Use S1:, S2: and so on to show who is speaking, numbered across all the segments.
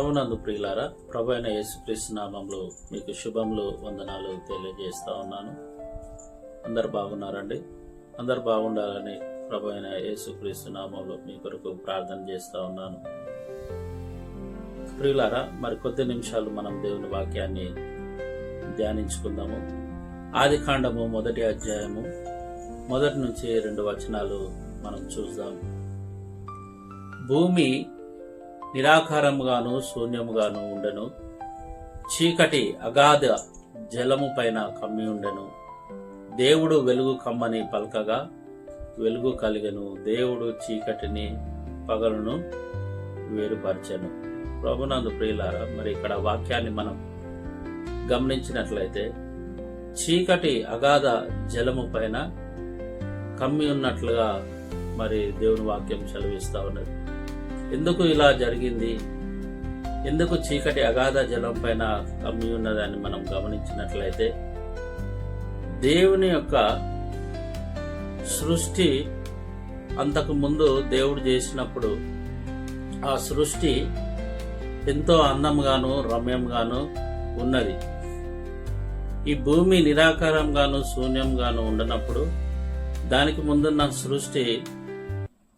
S1: ప్రభునందు ప్రియులారా ప్రభు అయిన యేసుక్రీస్తు నామంలో మీకు శుభములు వందనాలు తెలియజేస్తా ఉన్నాను. అందరు బాగున్నారండి? అందరు బాగుండాలని ప్రభు అయిన యేసుక్రీస్తు నామంలో మీ కొరకు ప్రార్థన చేస్తా ఉన్నాను. ప్రియులారా మరి కొద్ది నిమిషాలు మనం దేవుని వాక్యాన్ని ధ్యానించుకుందాము. ఆది కాండము మొదటి అధ్యాయము మొదటి నుంచి రెండు వచనాలు మనం చూద్దాం. భూమి నిరాకారముగాను శూన్యముగాను ఉండెను. చీకటి అగాధ జలము పైన కమ్మి ఉండెను. దేవుడు వెలుగు కమ్మని పలకగా వెలుగు కలిగను. దేవుడు చీకటిని పగలును వేరుపరచెను. ప్రభునందు ప్రియులారా మరి ఇక్కడ వాక్యాన్ని మనం గమనించినట్లయితే చీకటి అగాధ జలము పైన కమ్మి ఉన్నట్లుగా మరి దేవుని వాక్యం సెలవిస్తా ఉన్నది. ఎందుకు ఇలా జరిగింది? ఎందుకు చీకటి అగాధ జలం పైన కమ్మి ఉన్నదని మనం గమనించినట్లయితే దేవుని యొక్క సృష్టి అంతకు ముందు దేవుడు చేసినప్పుడు ఆ సృష్టి ఎంతో అందంగాను రమ్యంగాను ఉన్నది. ఈ భూమి నిరాకారంగాను శూన్యంగాను ఉండనప్పుడు దానికి ముందున్న సృష్టి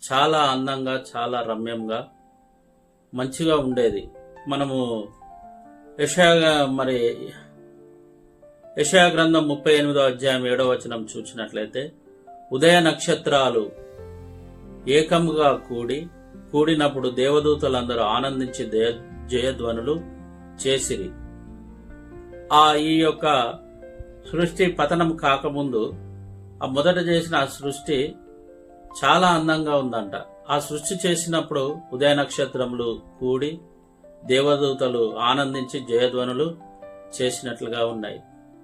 S1: చాలా అందంగా చాలా రమ్యంగా మంచిగా ఉండేది. మనము యషయా మరి యషయా గ్రంథం ముప్పై ఎనిమిదో అధ్యాయం ఏడో వచనం చూసినట్లయితే ఉదయ నక్షత్రాలు ఏకముగా కూడి కూడినప్పుడు దేవదూతలందరూ ఆనందించి జయధ్వనులు చేసిరి. ఆ ఈ యొక్క సృష్టి పతనం కాకముందు ఆ మొదట చేసిన ఆ సృష్టి చాలా అందంగా ఉందంట. ఆ సృష్టి చేసినప్పుడు ఉదయ నక్షత్రములు కూడి దేవదూతలు ఆనందించి జయధ్వనులు చేసినట్లుగా ఉన్నాయి.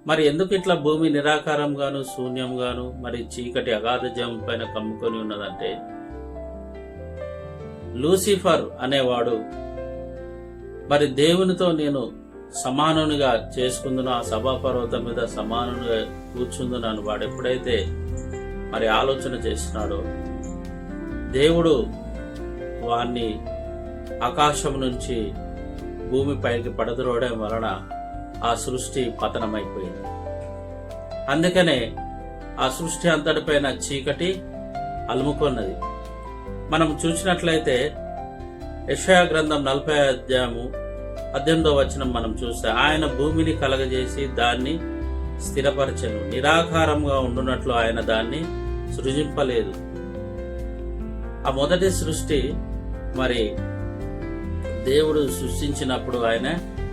S1: మరి ఎందుకు ఇట్లా భూమి నిరాకారంగాను శూన్యంగాను మరి చీకటి అగాధ జం పైన కమ్ముకొని ఉన్నదంటే? లూసిఫర్ అనేవాడు మరి దేవునితో నేను సమానునిగా చేసుకుందును ఆ సభా పర్వతం మీద సమానునిగా కూర్చుందునని వాడు ఎప్పుడైతే మరి ఆలోచన చేసినాడో. దేవుడు వాణ్ణి ఆకాశం నుంచి భూమిపైకి పడద్రోవడం వలన ఆ సృష్టి పతనమైపోయింది. అందుకనే ఆ సృష్టి అంతటిపైన చీకటి అలుముకున్నది. మనం చూసినట్లయితే యషయా గ్రంథం నలభై అధ్యాయము పద్దెనిమిదో వచనం మనం చూస్తే ఆయన భూమిని కలగజేసి దాన్ని స్థిరపరచను. నిరాకారంగా ఉండునట్లు ఆయన దాన్ని సృజింపలేదు. ఆ మొదటి సృష్టి మరి దేవుడు సృష్టించినప్పుడు ఆయన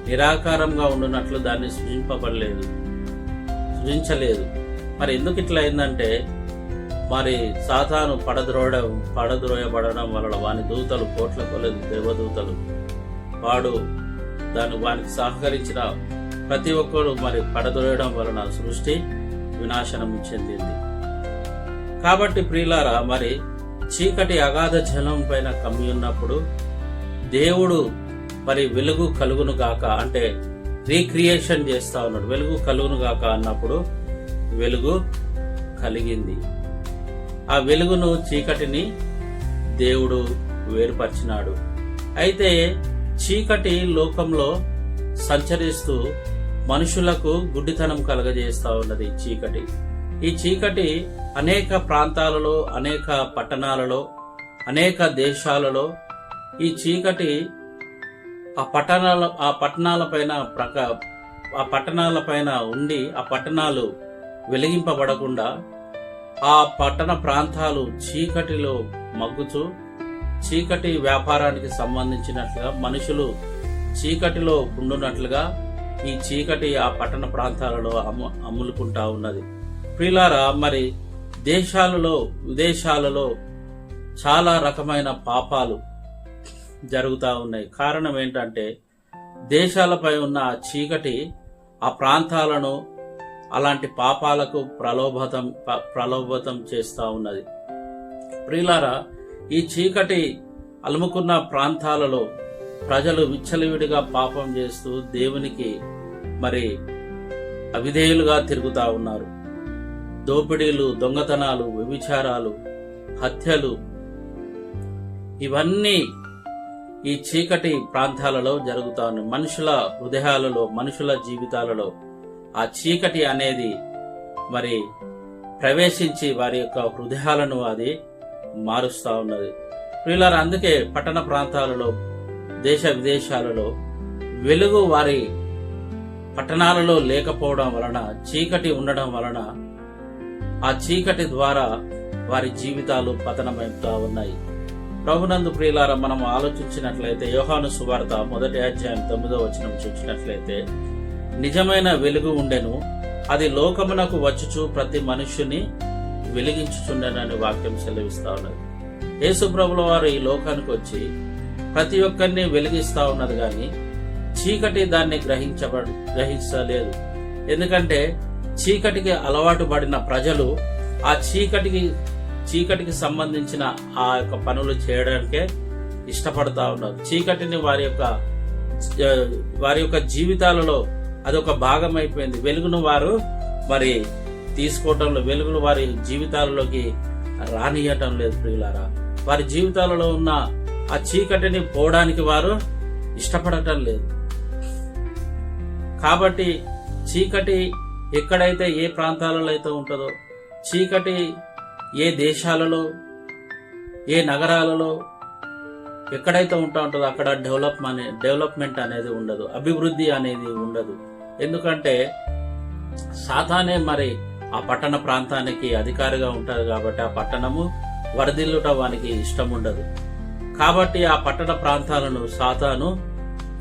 S1: నిరాకారంగా ఉండునట్లు దాన్ని సృజింపబడలేదు. సృజించలేదు. మరి ఎందుకు ఇట్లా అయిందంటే మరి సాతాను పడద్రోయడం పడద్రోయబడడం వలన వాని దూతలు కోట్ల కొలేదు దేవదూతలు. వాడు దాని వానికి సహకరించిన ప్రతి ఒక్కరు మరి పడద్రోయడం వలన సృష్టి వినాశనం చెందింది. కాబట్టి ప్రియులారా మరి చీకటి అగాధ జలం పైన కమ్మి ఉన్నప్పుడు దేవుడు మరి వెలుగు కలుగును గాక అంటే రీక్రియేషన్ చేస్తా ఉన్నాడు. వెలుగు కలుగును గాక అన్నప్పుడు వెలుగు కలిగింది. ఆ వెలుగును చీకటిని దేవుడు వేరుపరిచినాడు. అయితే చీకటి లోకంలో సంచరిస్తూ మనుషులకు గుడ్డితనం కలగజేస్తా ఉన్నది చీకటి. ఈ చీకటి అనేక ప్రాంతాలలో అనేక పట్టణాలలో అనేక దేశాలలో ఈ చీకటి ఆ పట్టణాల ఆ పట్టణాల పైన ప్రక ఆ పట్టణాల పైన ఉండి ఆ పట్టణాలు వెలిగింపబడకుండా ఆ పట్టణ ప్రాంతాలు చీకటిలో మగ్గుచు చీకటి వ్యాపారానికి సంబంధించినట్లుగా మనుషులు చీకటిలో ఉండునట్లుగా ఈ చీకటి ఆ పట్టణ ప్రాంతాలలో అమ్ము అమ్ములుకుంటా ఉన్నది. ప్రిలారా మరి దేశాలలో విదేశాలలో చాలా రకమైన పాపాలు జరుగుతూ ఉన్నాయి. కారణం ఏంటంటే దేశాలపై ఉన్న ఆ చీకటి ఆ ప్రాంతాలను అలాంటి పాపాలకు ప్రలోభతం ప- ప్రలోభతం చేస్తూ ఉన్నది. ప్రియులారా ఈ చీకటి అలుముకున్న ప్రాంతాలలో ప్రజలు విచ్చలవిడిగా పాపం చేస్తూ దేవునికి మరి అవిధేయులుగా తిరుగుతూ ఉన్నారు. దోపిడీలు దొంగతనాలు వ్యభిచారాలు హత్యలు ఇవన్నీ ఈ చీకటి ప్రాంతాలలో జరుగుతా ఉన్నాయి మనుషుల హృదయాలలో మనుషుల జీవితాలలో ఆ చీకటి అనేది మరి ప్రవేశించి వారి యొక్క హృదయాలను అది మారుస్తా ఉన్నది. ప్రియులారా అందుకే పట్టణ ప్రాంతాలలో దేశ విదేశాలలో వెలుగు వారి పట్టణాలలో లేకపోవడం వలన చీకటి ఉండడం వలన ఆ చీకటి ద్వారా వారి జీవితాలు పతనమవుతా ఉన్నాయి. ప్రభునందు ప్రియులార మనం ఆలోచించినట్లయితే యోహాను సువార్త మొదటి అధ్యాయం తొమ్మిదో వచనం చూసినట్లయితే నిజమైన వెలుగు ఉండెను అది లోకమునకు వచ్చుచు ప్రతి మనుష్యుని వెలిగించుచుండెనని వాక్యం సెలవిస్తా ఉన్నది. యేసు ప్రభుల వారు ఈ లోకానికి వచ్చి ప్రతి ఒక్కరిని వెలిగిస్తా ఉన్నది కానీ చీకటి దాన్ని గ్రహించబ గ్రహించలేదు. ఎందుకంటే చీకటికి అలవాటు పడిన ప్రజలు ఆ చీకటికి చీకటికి సంబంధించిన ఆ యొక్క పనులు చేయడానికే ఇష్టపడతా ఉన్నారు. చీకటిని వారి యొక్క వారి యొక్క జీవితాలలో అదొక భాగం అయిపోయింది వెలుగును వారు మరి తీసుకోవటంలో వెలుగును వారి జీవితాలలోకి రానియటం లేదు ప్రియులారా. వారి జీవితాలలో ఉన్న ఆ చీకటిని పోవడానికి వారు ఇష్టపడటం లేదు. కాబట్టి చీకటి ఎక్కడైతే ఏ ప్రాంతాలలో అయితే ఉంటుందో చీకటి ఏ దేశాలలో ఏ నగరాలలో ఎక్కడైతే ఉంటా ఉంటుందో అక్కడ డెవలప్ అనే డెవలప్మెంట్ అనేది ఉండదు అభివృద్ధి అనేది ఉండదు. ఎందుకంటే సాతానే మరి ఆ పట్టణ ప్రాంతానికి అధికారిగా ఉంటుంది కాబట్టి ఆ పట్టణము వరదిల్లుట వానికి ఇష్టం ఉండదు. కాబట్టి ఆ పట్టణ ప్రాంతాలను సాతాను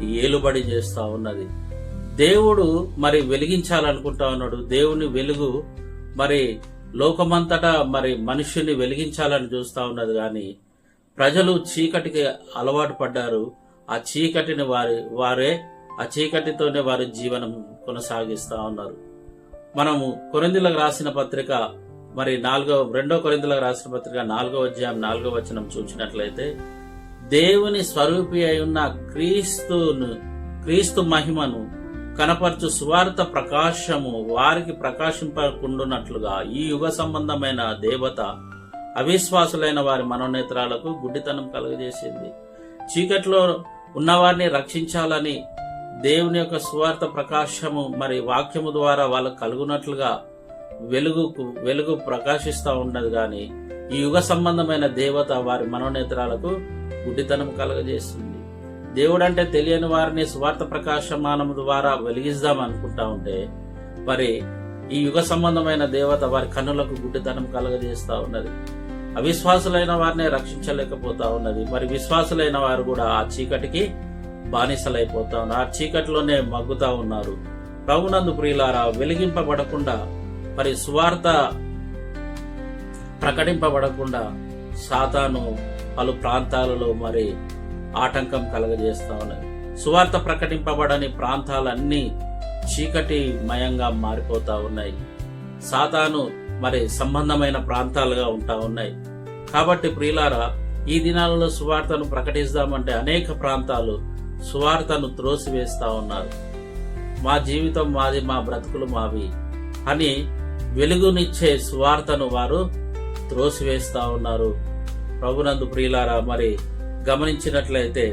S1: ఏలుబడి చేస్తూ ఉన్నది. దేవుడు మరి వెలిగించాలనుకుంటా ఉన్నాడు. దేవుని వెలుగు మరి లోకమంతటా మరి మనుష్యుని వెలిగించాలని చూస్తా ఉన్నది కానీ ప్రజలు చీకటికి అలవాటు పడ్డారు. ఆ చీకటిని వారి వారే ఆ చీకటితోనే వారి జీవనం కొనసాగిస్తా ఉన్నారు. మనము కొరిందులకు రాసిన పత్రిక మరి నాలుగో రెండో కొరిందులకు రాసిన పత్రిక నాలుగో అధ్యాయం నాలుగో వచనం చూసినట్లయితే దేవుని స్వరూపి అయి ఉన్న క్రీస్తును క్రీస్తు మహిమను కనపరచు సువార్త ప్రకాశము వారికి ప్రకాశింపకుండునట్లుగా ఈ యుగ సంబంధమైన దేవత అవిశ్వాసులైన వారి మనోనేత్రాలకు గుడ్డితనం కలుగజేసింది. చీకట్లో ఉన్నవారిని రక్షించాలని దేవుని యొక్క సువార్త ప్రకాశము మరి వాక్యము ద్వారా వాళ్ళకు కలుగునట్లుగా వెలుగుకు వెలుగు ప్రకాశిస్తూ ఉన్నది కానీ ఈ యుగ సంబంధమైన దేవత వారి మనోనేత్రాలకు గుడ్డితనం కలుగజేసింది. దేవుడు అంటే తెలియని వారిని స్వార్థ ప్రకాశమానము ద్వారా వెలిగిద్దాం అనుకుంటా ఉంటే మరి ఈ యుగ సంబంధమైన దేవత వారి కన్నులకు గుడ్డితనం కలగజేస్తా ఉన్నది. అవిశ్వాసులైన వారిని రక్షించలేకపోతా ఉన్నది. మరి విశ్వాసులైన వారు కూడా ఆ చీకటికి బానిసలైపోతా ఉన్నారు. ఆ చీకటిలోనే మగ్గుతా ఉన్నారు. ప్రభునందు ప్రియులారా వెలిగింపబడకుండా మరి స్వార్థ ప్రకటింపబడకుండా సాతాను పలు ప్రాంతాలలో మరి ఆటంకం కలగజేస్తా ఉన్నది. సువార్త ప్రకటింపబడని ప్రాంతాలన్నీ చీకటి మయంగా మారిపోతా ఉన్నాయి. సాతాను మరి సంబంధమైన ప్రాంతాలుగా ఉంటా ఉన్నాయి. కాబట్టి ప్రియులారా ఈ దినాలలో సువార్తను ప్రకటిస్తామంటే అనేక ప్రాంతాలు సువార్తను త్రోసివేస్తా ఉన్నారు. మా జీవితం మాది మా బ్రతుకులు మావి అని వెలుగునిచ్చే సువార్తను వారు త్రోసివేస్తా ఉన్నారు. ప్రభునందు ప్రియులారా మరి గమనించినట్లయితే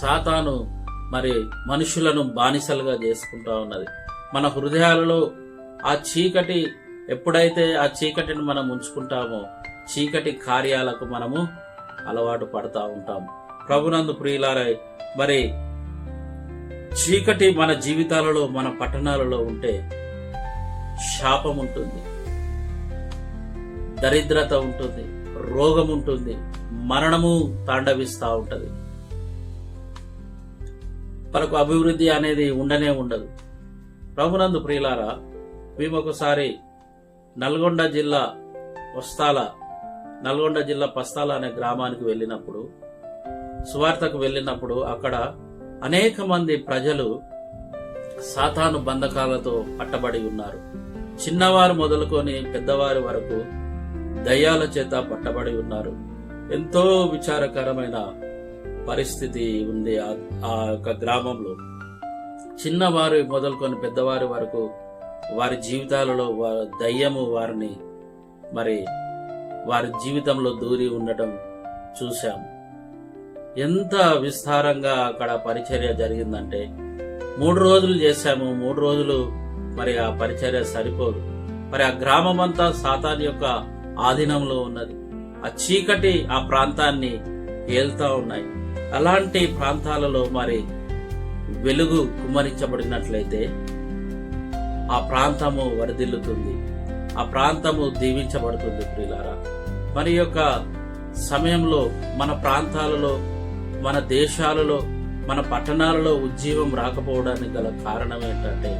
S1: సాతాను మరి మనుషులను బానిసలుగా చేసుకుంటా ఉన్నది. మన హృదయాలలో ఆ చీకటి ఎప్పుడైతే ఆ చీకటిని మనం ఉంచుకుంటామో చీకటి కార్యాలకు మనము అలవాటు పడతా ఉంటాం ప్రభునందు ప్రియులారై మరి చీకటి మన జీవితాలలో మన పట్టణాలలో ఉంటే శాపం ఉంటుంది. దరిద్రత ఉంటుంది. రోగం ఉంటుంది. మరణము తాండవిస్తూ ఉంటుంది. మనకు అభివృద్ధి అనేది ఉండనే ఉండదు. ప్రభునందు ప్రియులారా మేము ఒకసారి నల్గొండ జిల్లా వస్తాల నల్గొండ జిల్లా పస్తాల అనే గ్రామానికి వెళ్ళినప్పుడు సువార్తకు వెళ్ళినప్పుడు అక్కడ అనేక మంది ప్రజలు సాతాను బంధకాలతో పట్టబడి ఉన్నారు. చిన్నవారు మొదలుకొని పెద్దవారి వరకు దయ్యాల చేత పట్టబడి ఉన్నారు. ఎంతో విచారకరమైన పరిస్థితి ఉంది ఆ- ఆ యొక్క గ్రామంలో. చిన్నవారు మొదలుకొని పెద్దవారి వరకు వారి జీవితాలలో దయ్యము వారిని మరి వారి జీవితంలో దూరి ఉండటం చూశాము ఎంత విస్తారంగా అక్కడ పరిచర్య జరిగిందంటే మూడు రోజులు చేశాము మూడు రోజులు మరి ఆ పరిచర్య సరిపోదు. మరి ఆ గ్రామం అంతా సాతాన్ యొక్క ఆధీనంలో ఉన్నది. ఆ చీకటి ఆ ప్రాంతాన్ని ఏల్తా ఉన్నాయి. అలాంటి ప్రాంతాలలో మరి వెలుగు కుమ్మరించబడినట్లయితే ఆ ప్రాంతము వరదిల్లుతుంది. ఆ ప్రాంతము దీవించబడుతుంది ప్రియులారా. మరి యొక్క సమయంలో మన ప్రాంతాలలో మన దేశాలలో మన పట్టణాలలో ఉజ్జీవం రాకపోవడానికి గల కారణం ఏంటంటే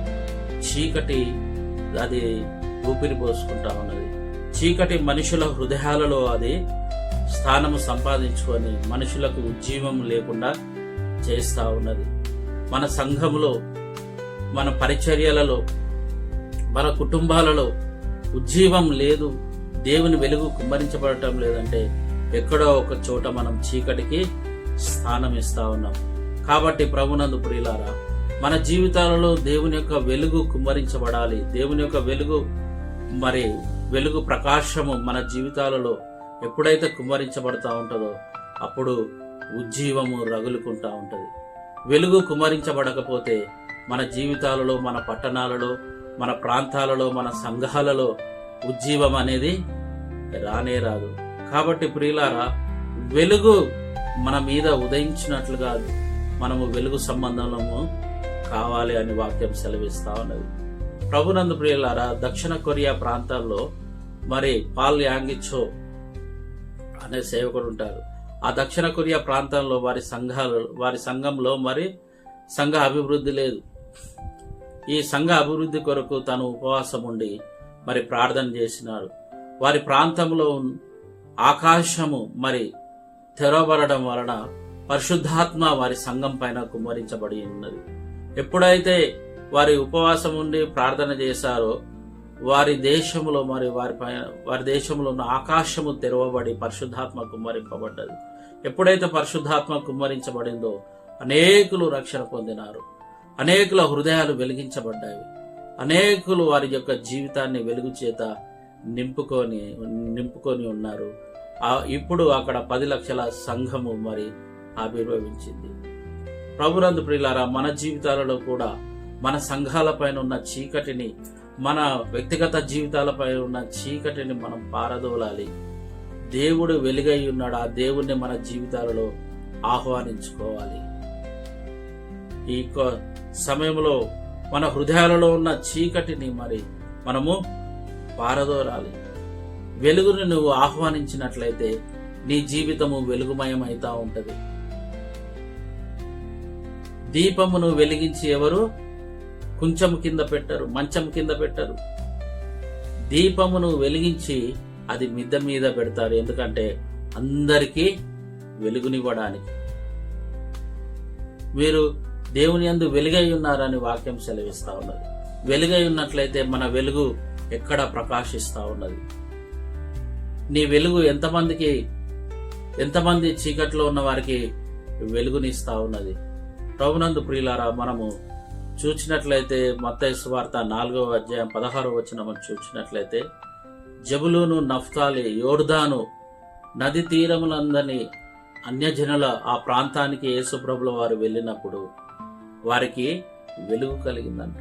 S1: చీకటి అది ఊపిరి పోసుకుంటా ఉన్నది. చీకటి మనుషుల హృదయాలలో అది స్థానము సంపాదించుకొని మనుషులకు ఉజ్జీవం లేకుండా చేస్తూ ఉన్నది. మన సంఘములో మన పరిచర్యలలో మన కుటుంబాలలో ఉజ్జీవం లేదు దేవుని వెలుగు కుమ్మరించబడటం లేదంటే ఎక్కడో ఒక చోట మనం చీకటికి స్థానం ఇస్తా ఉన్నాం. కాబట్టి ప్రభునందు ప్రియులారా మన జీవితాలలో దేవుని యొక్క వెలుగు కుమ్మరించబడాలి. దేవుని యొక్క వెలుగు మరి వెలుగు ప్రకాశము మన జీవితాలలో ఎప్పుడైతే కుమరించబడతా ఉంటుందో అప్పుడు ఉజ్జీవము రగులుకుంటా ఉంటుంది. వెలుగు కుమ్మరించబడకపోతే మన జీవితాలలో మన పట్టణాలలో మన ప్రాంతాలలో మన సంఘాలలో ఉజ్జీవం అనేది రానే రాదు. కాబట్టి ప్రియులారా వెలుగు మన మీద ఉదయించినట్లుగా మనము వెలుగు సంబంధము కావాలి అని వాక్యం సెలవిస్తా ఉన్నది. ప్రభునందు ప్రియులారా దక్షిణ కొరియా ప్రాంతాల్లో మరి పాల్ యాంగిచో అనే సేవకుడు ఉంటారు. ఆ దక్షిణ కొరియా ప్రాంతంలో వారి సంఘాలు వారి సంఘంలో మరి సంఘ అభివృద్ధి లేదు. ఈ సంఘ అభివృద్ధి కొరకు తను ఉపవాసం ఉండి మరి ప్రార్థన చేసినాడు వారి ప్రాంతంలో ఆకాశము మరి తెరవబడడం వలన పరిశుద్ధాత్మ వారి సంఘం పైన కుమ్మరించబడి ఉన్నది. ఎప్పుడైతే వారి ఉపవాసం ఉండి ప్రార్థన చేశారో వారి దేశంలో మరి వారి పైన వారి దేశంలో ఉన్న ఆకాశము తెరవబడి పరిశుద్ధాత్మ కుమ్మరింపబడ్డది. ఎప్పుడైతే పరిశుద్ధాత్మ కుమ్మరించబడిందో అనేకులు రక్షణ పొందినారు. అనేకుల హృదయాలు వెలిగించబడ్డాయి. అనేకులు వారి యొక్క జీవితాన్ని వెలుగు చేత నింపుకొని నింపుకొని ఉన్నారు. ఇప్పుడు అక్కడ పది లక్షల సంఘము మరి ఆవిర్భవించింది. ప్రభునందు ప్రియులారా మన జీవితాలలో కూడా మన సంఘాలపైన ఉన్న చీకటిని మన వ్యక్తిగత జీవితాలపై ఉన్న చీకటిని మనం పారదోలాలి. దేవుడు వెలుగై ఉన్నాడు. ఆ దేవుణ్ణి మన జీవితాలలో ఆహ్వానించుకోవాలి. ఈ సమయంలో మన హృదయాలలో ఉన్న చీకటిని మరి మనము పారదోరాలి వెలుగును నువ్వు ఆహ్వానించినట్లయితే నీ జీవితము వెలుగుమయం అయితా ఉంటుంది. దీపమును వెలిగించి ఎవరు కుంచము కింద పెట్టరు మంచం కింద పెట్టరు. దీపమును వెలిగించి అది మిద్ద మీద పెడతారు. ఎందుకంటే అందరికీ వెలుగునివ్వడానికి. మీరు దేవుని యందు వెలుగై ఉన్నారని వాక్యం సెలవిస్తా ఉన్నది. వెలుగై ఉన్నట్లయితే మన వెలుగు ఎక్కడ ప్రకాశిస్తా ఉన్నది. నీ వెలుగు ఎంతమందికి ఎంతమంది చీకట్లో ఉన్న వారికి వెలుగునిస్తా ఉన్నది. ప్రభునందు ప్రియులారా మనము చూచినట్లయితే మత్తయి సువార్త నాలుగవ అధ్యాయం పదహారో వచ్చిన మనం చూసినట్లయితే జబులూను నఫ్తాలి యోర్దాను నది తీరములందని అన్యజనుల ఆ ప్రాంతానికి యేసుప్రభుల వారు వెళ్ళినప్పుడు వారికి వెలుగు కలిగిందంట.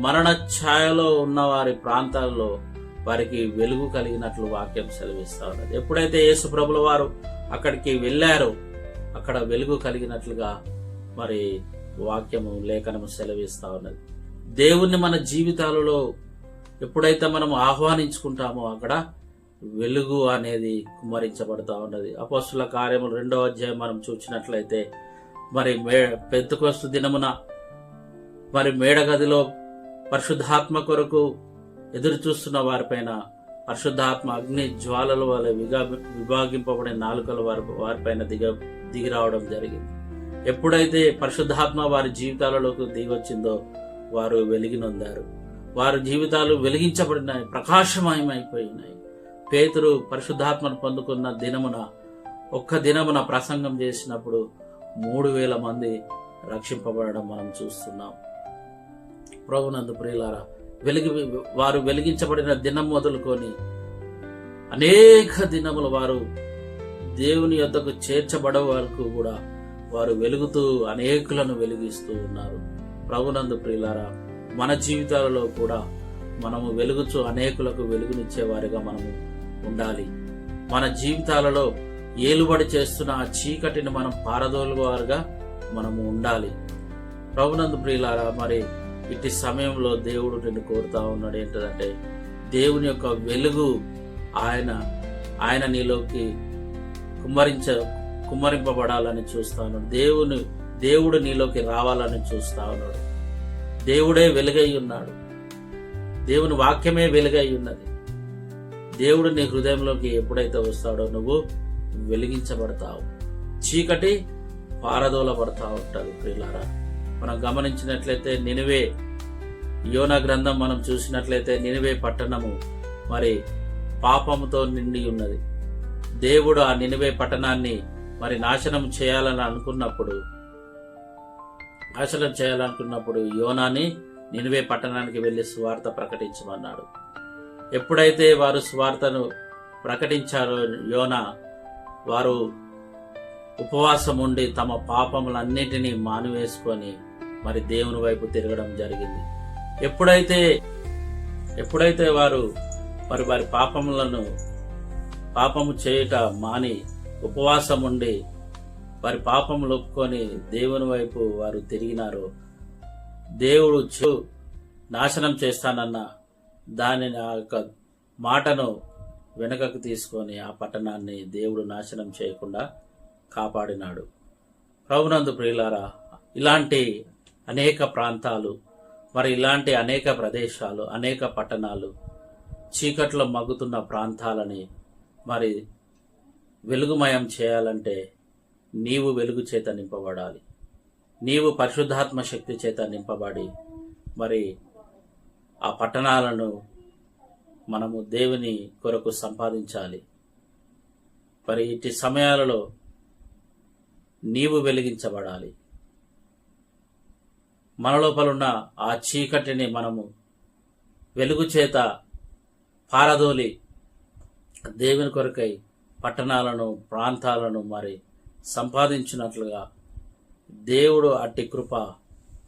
S1: మరణ ఛాయలో ఉన్న వారి ప్రాంతాల్లో వారికి వెలుగు కలిగినట్లు వాక్యం సెలవిస్తా ఉన్నది. ఎప్పుడైతే యేసుప్రభుల వారు అక్కడికి వెళ్ళారో అక్కడ వెలుగు కలిగినట్లుగా మరి వాక్యము లేఖనము సెలవిస్తా ఉన్నది. దేవుణ్ణి మన జీవితాలలో ఎప్పుడైతే మనం ఆహ్వానించుకుంటామో అక్కడ వెలుగు అనేది కుమరించబడతా ఉన్నది. అపస్సుల కార్యములు రెండవ అధ్యాయం మనం చూసినట్లయితే మరి మే పెద్దకొస్తు దినమున మరి మేడగదిలో పరిశుద్ధాత్మ కొరకు ఎదురు చూస్తున్న వారిపైన పరిశుద్ధాత్మ అగ్ని జ్వాలల వల్ల విగా విభాగింపబడిన నాలుకల వారి వారిపైన దిగ దిగి రావడం జరిగింది. ఎప్పుడైతే పరిశుద్ధాత్మ వారి జీవితాలలోకి దిగొచ్చిందో వారు వెలిగినొందారు వారి జీవితాలు వెలిగించబడినాయి ప్రకాశమయమైపోయినాయి. పేతురు పరిశుద్ధాత్మను పొందుకున్న దినమున ఒక్క దినమున ప్రసంగం చేసినప్పుడు మూడు వేల మంది రక్షింపబడడం మనం చూస్తున్నాం. ప్రభునందు ప్రియులారా వెలిగి వారు వెలిగించబడిన దినం మొదలుకొని అనేక దినములు వారు దేవుని యొద్దకు చేర్చబడే వరకు కూడా వారు వెలుగుతూ అనేకులను వెలిగిస్తూ ఉన్నారు. ప్రభునందు ప్రియులారా మన జీవితాలలో కూడా మనము వెలుగుచు అనేకులకు వెలుగునిచ్చే వారిగా మనము ఉండాలి. మన జీవితాలలో ఏలుబడి చేస్తున్న ఆ చీకటిని మనం పారదోలువారుగా మనము ఉండాలి. ప్రభునందు ప్రియులారా మరి ఇట్టి సమయంలో దేవుడు నిన్ను కోరుతా ఉన్నాడు ఏంటంటే దేవుని యొక్క వెలుగు ఆయన ఆయన నీలోకి కుమ్మరించ కుమ్మరింపబడాలని చూస్తా ఉన్నాడు. దేవుని దేవుడు నీలోకి రావాలని చూస్తా ఉన్నాడు. దేవుడే వెలుగై ఉన్నాడు. దేవుని వాక్యమే వెలుగై ఉన్నది. దేవుడు నీ హృదయంలోకి ఎప్పుడైతే వస్తాడో నువ్వు వెలిగించబడతావు. చీకటి పారదోలబడతా ఉంటుంది ప్రియులారా. మనం గమనించినట్లయితే నినివే యోన గ్రంథం మనం చూసినట్లయితే నినివే పట్టణము మరి పాపముతో నిండి ఉన్నది. దేవుడు ఆ నినివే పట్టణాన్ని మరి నాశనం చేయాలని అనుకున్నప్పుడు నాశనం చేయాలనుకున్నప్పుడు యోనాని నినివే పట్టణానికి వెళ్ళి సువార్త ప్రకటించమన్నాడు. ఎప్పుడైతే వారు సువార్తను ప్రకటించారో యోన వారు ఉపవాసం ఉండి తమ పాపములన్నిటినీ మానివేసుకొని మరి దేవుని వైపు తిరగడం జరిగింది. ఎప్పుడైతే ఎప్పుడైతే వారు మరి వారి పాపములను పాపము చేయుట మాని ఉపవాసం ఉండి వారి పాపములు ఒప్పుకొని దేవుని వైపు వారు తిరిగినారు దేవుడు చూ నాశనం చేస్తానన్న దానిని ఆ యొక్క మాటను వెనుకకు తీసుకొని ఆ పట్టణాన్ని దేవుడు నాశనం చేయకుండా కాపాడినాడు. ప్రభునందు ప్రియులారా ఇలాంటి అనేక ప్రాంతాలు మరి ఇలాంటి అనేక ప్రదేశాలు అనేక పట్టణాలు చీకట్లో మగ్గుతున్న ప్రాంతాలని మరి వెలుగుమయం చేయాలంటే నీవు వెలుగు చేత నింపబడాలి. నీవు పరిశుద్ధాత్మ శక్తి చేత నింపబడి మరి ఆ పట్టణాలను మనము దేవుని కొరకు సంపాదించాలి. మరి ఇట్టి సమయాలలో నీవు వెలిగించబడాలి. మన లోపలున్న ఆ చీకటిని మనము వెలుగు చేత పారదోలి దేవుని కొరకై పట్టణాలను ప్రాంతాలను మరి సంపాదించినట్లుగా దేవుడు అట్టి కృప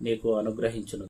S1: నీకు అనుగ్రహించును